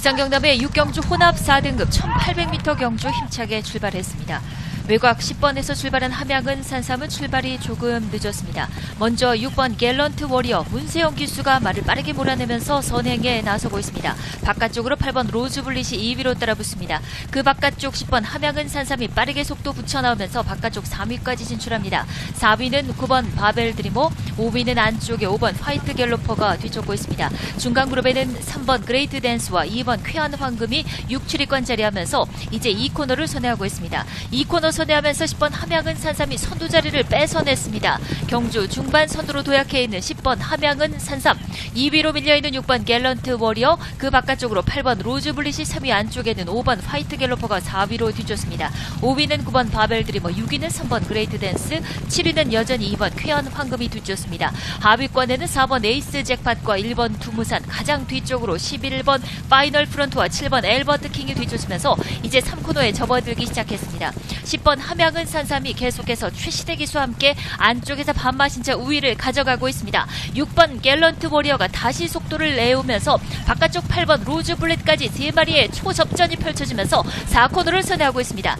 부산 경남의 육경주 혼합 4등급 1800m 경주 힘차게 출발했습니다. 외곽 10번에서 출발한 함양은 산삼은 출발이 조금 늦었습니다. 먼저 6번 갤런트 워리어 문세영 기수가 말을 빠르게 몰아내면서 선행에 나서고 있습니다. 바깥쪽으로 8번 로즈블릿이 2위로 따라 붙습니다. 그 바깥쪽 10번 함양은 산삼이 빠르게 속도 붙여 나오면서 바깥쪽 3위까지 진출합니다. 4위는 9번 바벨 드리모, 5위는 안쪽에 5번 화이트 갤로퍼가 뒤쫓고 있습니다. 중간 그룹에는 3번 그레이트 댄스와 2번 쾌한 황금이 6, 7위권 자리하면서 이제 2코너를 선회하고 있습니다. 2코너 선회하면서 10번 함양은 산삼이 선두 자리를 뺏어냈습니다. 경주 중반 선두로 도약해 있는 10번 함양은 산삼, 2위로 밀려있는 6번 갤런트 워리어, 그 바깥쪽으로 8번 로즈블릿이 3위 안쪽에는 5번 화이트 갤로퍼가 4위로 뒤쫓습니다. 5위는 9번 바벨 드리머, 6위는 3번 그레이트 댄스, 7위는 여전히 2번 쾌한 황금이 뒤쫓습니다. 하위권에는 4번 에이스 잭팟과 1번 두무산, 가장 뒤쪽으로 11번 파이널 프런트와 7번 엘버트 킹이 뒤쫓으면서 이제 3코너에 접어들기 시작했습니다. 10번 함양은 산삼이 계속해서 최시대 기수와 함께 안쪽에서 반마신 채 우위를 가져가고 있습니다. 6번 갤런트 워리어가 다시 속도를 내오면서 바깥쪽 8번 로즈 블렛까지 3마리의 초접전이 펼쳐지면서 4코너를 선회하고 있습니다.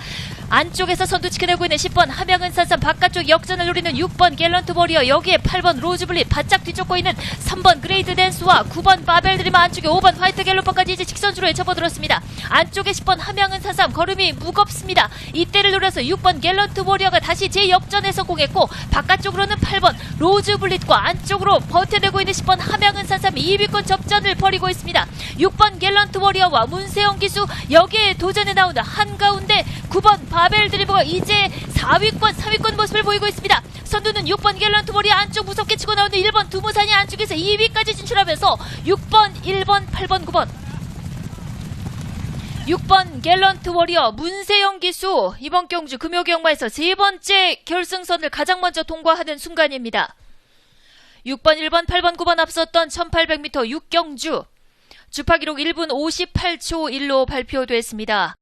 안쪽에서 선두 지켜내고 있는 10번 함양은 산삼 바깥쪽 역전을 노리는 6번 갤런트 워리어 여기에 8번 로즈블릿 바짝 뒤쫓고 있는 3번 그레이드 댄스와 9번 바벨 드리머 안쪽에 5번 화이트 갤로퍼까지 이제 직선주로에 접어들었습니다. 안쪽에 10번 함양은 산삼 걸음이 무겁습니다. 이때를 노려서 6번 갤런트 워리어가 다시 재역전에 성공했고 바깥쪽으로는 8번 로즈블릿과 안쪽으로 버텨내고 있는 10번 함양은 산삼 2위권 접전을 벌이고 있습니다. 6번 갤런트 워리어와 문세영 기수 여기에 도전에 나온다. 한가운데 9번 바벨 드리버가 이제 4위권, 3위권 모습을 보이고 있습니다. 선두는 6번 갤런트 워리어 안쪽 무섭게 치고 나오는 1번 두무산이 안쪽에서 2위까지 진출하면서 6번, 1번, 8번, 9번 6번 갤런트 워리어 문세영 기수 이번 경주 금요 경마에서 세 번째 결승선을 가장 먼저 통과하는 순간입니다. 6번, 1번, 8번, 9번 앞섰던 1800m 6경주 주파 기록 1분 58초 1로 발표됐습니다.